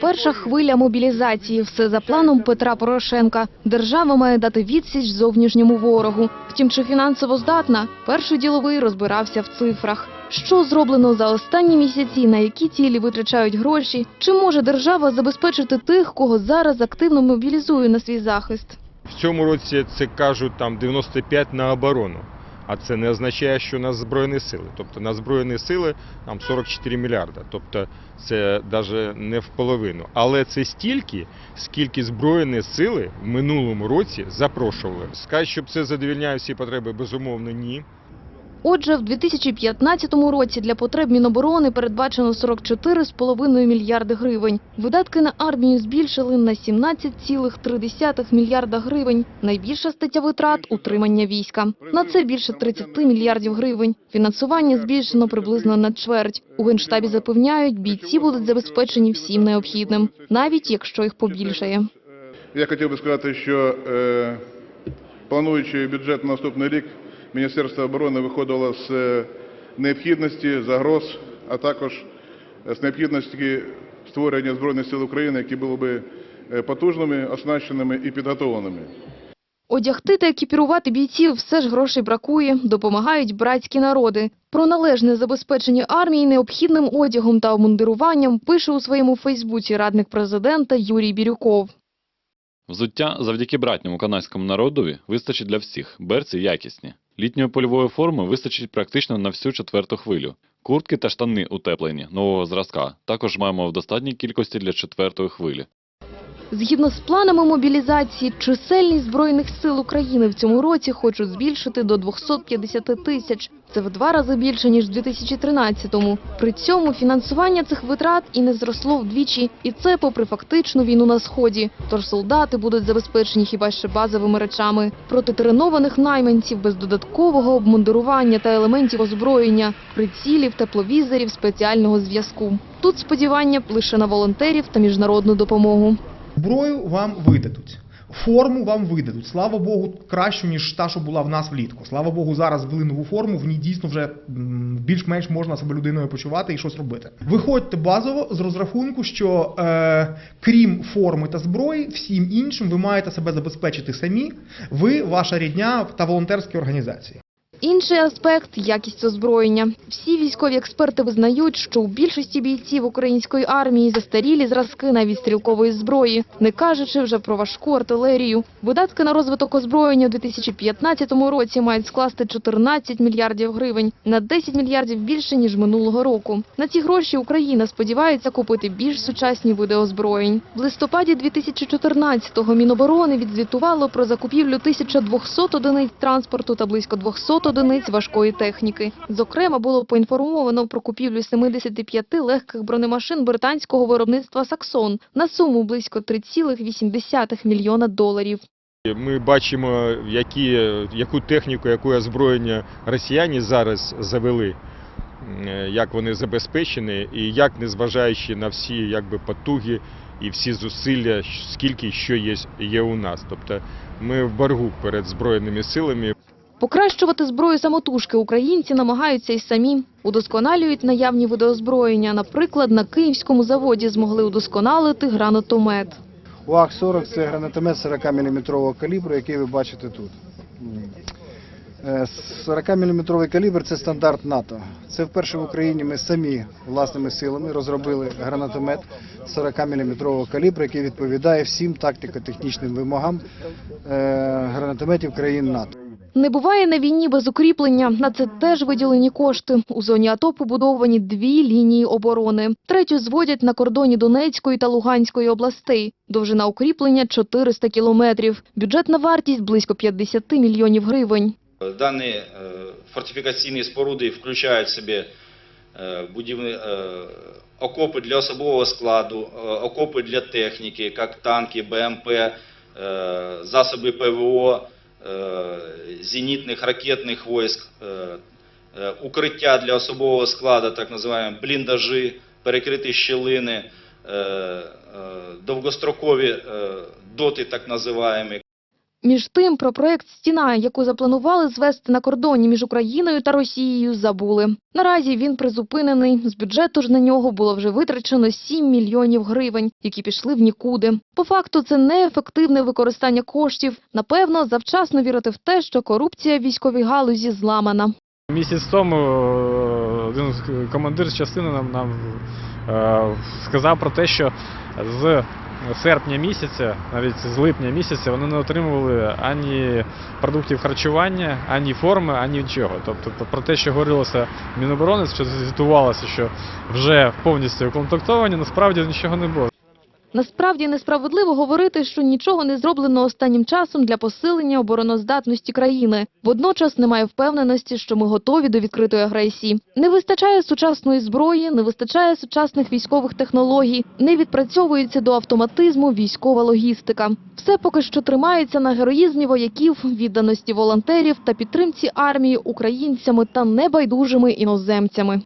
Перша хвиля мобілізації. Все за планом Петра Порошенка. Держава має дати відсіч зовнішньому ворогу. Втім, чи фінансово здатна? Перший діловий розбирався в цифрах. Що зроблено за останні місяці, на які цілі витрачають гроші? Чи може держава забезпечити тих, кого зараз активно мобілізує на свій захист? В цьому році це кажуть там 95 на оборону. А це не означає, що на Збройні сили. Тобто на Збройні сили там 44 мільярда. Тобто це навіть не в половину. Але це стільки, скільки Збройні сили в минулому році запрошували. Сказати, щоб це задовільняє всі потреби, безумовно, ні. Отже, в 2015 році для потреб Міноборони передбачено 44,5 мільярди гривень. Видатки на армію збільшили на 17,3 мільярда гривень. Найбільша стаття витрат – утримання війська. На це більше 30 мільярдів гривень. Фінансування збільшено приблизно на чверть. У Генштабі запевняють, бійці будуть забезпечені всім необхідним, навіть якщо їх побільшає. Я хотів би сказати, що е, плануючи бюджет на наступний рік, Міністерство оборони виходило з е, необхідності, загроз, а також з необхідності створення Збройних сил України, які були би е, потужними, оснащеними і підготовленими. Одягти та екіпірувати бійців все ж грошей бракує, допомагають братські народи. Про належне забезпечення армії необхідним одягом та обмундируванням пише у своєму Фейсбуці радник президента Юрій Бірюков. Взуття завдяки братньому канадському народові вистачить для всіх, берці якісні. Літньої польової форми вистачить практично на всю четверту хвилю. Куртки та штани утеплені, нового зразка. Також маємо в достатній кількості для четвертої хвилі. Згідно з планами мобілізації, чисельність Збройних сил України в цьому році хочуть збільшити до 250 тисяч. Це в два рази більше, ніж в 2013-му. При цьому фінансування цих витрат і не зросло вдвічі. І це попри фактичну війну на Сході. Тож солдати будуть забезпечені хіба ще базовими речами. Проти тренованих найманців без додаткового обмундирування та елементів озброєння, прицілів, тепловізорів, спеціального зв'язку. Тут сподівання лише на волонтерів та міжнародну допомогу. Зброю вам видадуть. Форму вам видадуть. Слава Богу, кращу, ніж та, що була в нас влітку. Слава Богу, зараз ввели нову форму, в ній дійсно вже більш-менш можна себе людиною почувати і щось робити. Виходьте базово з розрахунку, що е, крім форми та зброї, всім іншим ви маєте себе забезпечити самі, ви, ваша рідня та волонтерські організації. Інший аспект – якість озброєння. Всі військові експерти визнають, що у більшості бійців української армії застарілі зразки навіть стрілкової зброї, не кажучи вже про важку артилерію. Видатки на розвиток озброєння у 2015 році мають скласти 14 мільярдів гривень, на 10 мільярдів більше, ніж минулого року. На ці гроші Україна сподівається купити більш сучасні види озброєнь. В листопаді 2014-го Міноборони відзвітувало про закупівлю 1200 одиниць транспорту та близько 200 одиниць важкої техніки. Зокрема, було поінформовано про купівлю 75 легких бронемашин британського виробництва «Саксон» на суму близько 3,8 мільйона доларів. Ми бачимо, які, яку техніку, яке озброєння росіяни зараз завели, як вони забезпечені, і як, незважаючи на всі якби, потуги і всі зусилля, скільки що є, є у нас. Тобто ми в боргу перед Збройними силами. Покращувати зброю самотужки українці намагаються й самі. Удосконалюють наявні види озброєння. Наприклад, на київському заводі змогли удосконалити гранатомет. УАГ-40 це гранатомет 40-мм калібру, який ви бачите тут. Е, 40-мм калібр це стандарт НАТО. Це вперше в Україні ми самі власними силами розробили гранатомет 40-мм калібру, який відповідає всім тактико-технічним вимогам е, гранатометів країн НАТО. Не буває на війні без укріплення. На це теж виділені кошти. У зоні АТО побудовані дві лінії оборони. Третю зводять на кордоні Донецької та Луганської областей. Довжина укріплення – 400 кілометрів. Бюджетна вартість – близько 50 мільйонів гривень. Дані е, фортифікаційні споруди включають в собі е, будівні е, окопи для особового складу, е, окопи для техніки, як танки, БМП, засоби ПВО, зенітних ракетних військ, е, е, укриття для особового складу, так називаємо бліндажі, перекриті щілини, е, е, довгострокові е, доти, так називаємо, Між тим, про проект «Стіна», яку запланували звести на кордоні між Україною та Росією, забули. Наразі він призупинений. З бюджету ж на нього було вже витрачено 7 мільйонів гривень, які пішли в нікуди. По факту це неефективне використання коштів. Напевно, завчасно вірити в те, що корупція в військовій галузі зламана. Місяць тому е, один командир з частини нам, нам е, сказав про те, що з серпня місяця, навіть з липня місяця, вони не отримували ані продуктів харчування, ані форми, ані нічого. Тобто про те, що говорилося Міноборони, що звітувалося, що вже повністю укомплектовані, насправді нічого не було. Насправді несправедливо говорити, що нічого не зроблено останнім часом для посилення обороноздатності країни. Водночас немає впевненості, що ми готові до відкритої агресії. Не вистачає сучасної зброї, не вистачає сучасних військових технологій, не відпрацьовується до автоматизму військова логістика. Все поки що тримається на героїзмі вояків, відданості волонтерів та підтримці армії українцями та небайдужими іноземцями.